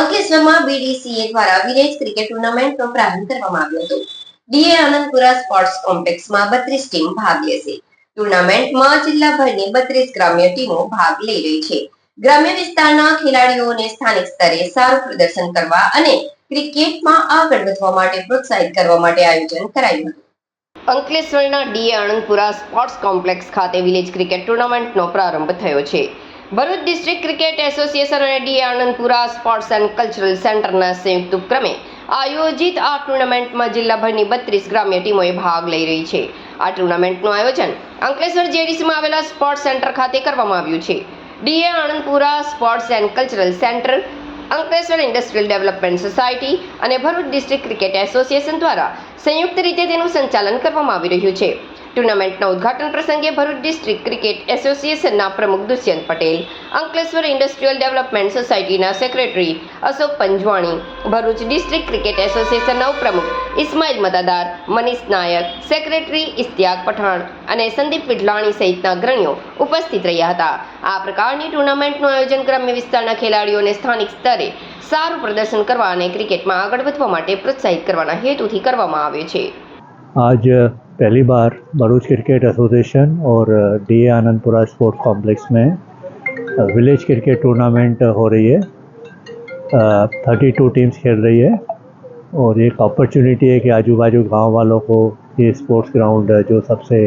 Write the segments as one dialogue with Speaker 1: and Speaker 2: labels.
Speaker 1: અંકલેશ્વરમાં બીડીસીએ દ્વારા village cricket ટુર્નામેન્ટનો પ્રારંભ કરવામાં આવ્યો હતો. ડીએ આનંદપુરા સ્પોર્ટ્સ કોમ્પ્લેક્સમાં બત્રીસ ટીમ ભાગ લેશે. ટુર્નામેન્ટમાં જિલ્લાભરની બત્રીસ ગ્રામ્ય ટીમો ભાગ લઈ રહી છે. ગ્રામ્ય વિસ્તારના ખેલાડીઓને સ્થાનિક સ્તરે સારું પ્રદર્શન કરવા અને ક્રિકેટમાં આગળ વધવા માટે પ્રોત્સાહિત કરવા માટે આયોજન કરાયું હતું. અંકલેશ્વરના ડીએ આનંદપુરા સ્પોર્ટ્સ કોમ્પ્લેક્સ ખાતે વિલેજ ક્રિકેટ ટુર્નામેન્ટનો પ્રારંભ થયો છે. ભરૂચ ડિસ્ટ્રિક્ટ ક્રિકેટ એસોસિએશન અને DA Anandpura sports and cultural સેન્ટરના સંયુક્ત ઉપક્રમે આયોજિત આ ટુર્નામેન્ટમાં જિલ્લાભરની બત્રીસ ગ્રામ્ય ટીમોએ ભાગ લઈ રહી છે. આ ટુર્નામેન્ટનું આયોજન અંકલેશ્વર જેડીસીમાં આવેલા સ્પોર્ટ્સ સેન્ટર ખાતે કરવામાં આવ્યું છે. DA Anandpura sports and cultural centre, Ankleshwar industrial development society અને ભરૂચ ડિસ્ટ્રિક્ટ ક્રિકેટ એસોસિએશન દ્વારા સંયુક્ત રીતે તેનું સંચાલન કરવામાં આવી રહ્યું છે. ટુર્નામેન્ટના ઉદ્ઘાટન પ્રસંગે ભરૂચ ડિસ્ટ્રિક્ટ ક્રિકેટ એસોસિએશનના પ્રમુખ દુષ્યંત પટેલ અંકલેશ્વર ઇન્ડસ્ટ્રીયલ ડેવલપમેન્ટ સોસાયટીના secretary Ashok Panjwani Bharuch district cricket એસોસિએશનના ઉપપ્રમુખ ઇસ્માઇલ મદાદાર મનીષ નાયક સેક્રેટરી ઇશ્તિયાક પઠાણ અને સંદીપ વિઢલાણી સહિતના અગ્રણીઓ ઉપસ્થિત રહ્યા હતા આ પ્રકારની ટુર્નામેન્ટનું આયોજન ગ્રામ્ય વિસ્તારના ખેલાડીઓને સ્થાનિક સ્તરે સારું પ્રદર્શન કરવા અને ક્રિકેટમાં આગળ વધવા માટે પ્રોત્સાહિત કરવાના હેતુથી કરવામાં આવે છે
Speaker 2: आज पहली बार भरूच क्रिकेट एसोसिएशन और D A Anandpura sports complex में विलेज क्रिकेट टूर्नामेंट हो रही है। थर्टी टू टीम्स खेल रही है और एक अपॉर्चुनिटी है कि आजू बाजू गाँव वालों को ये स्पोर्ट्स ग्राउंड है जो सबसे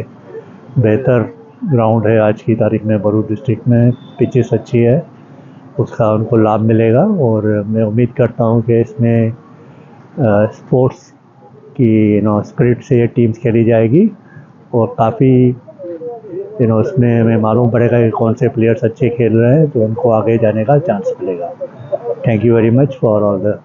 Speaker 2: बेहतर ग्राउंड है आज की तारीख में भरूच डिस्ट्रिक्ट में, पिचेस अच्छी है, उसका उनको लाभ मिलेगा। और मैं उम्मीद करता हूँ कि इसमें स्पोर्ट्स की यू नो स्प्रिट से टीम्स खेली जाएगी और काफ़ी यू नो उसमें हमें मालूम पड़ेगा कि कौन से प्लेयर्स अच्छे खेल रहे हैं तो उनको आगे जाने का चांस मिलेगा। Thank you very much for all the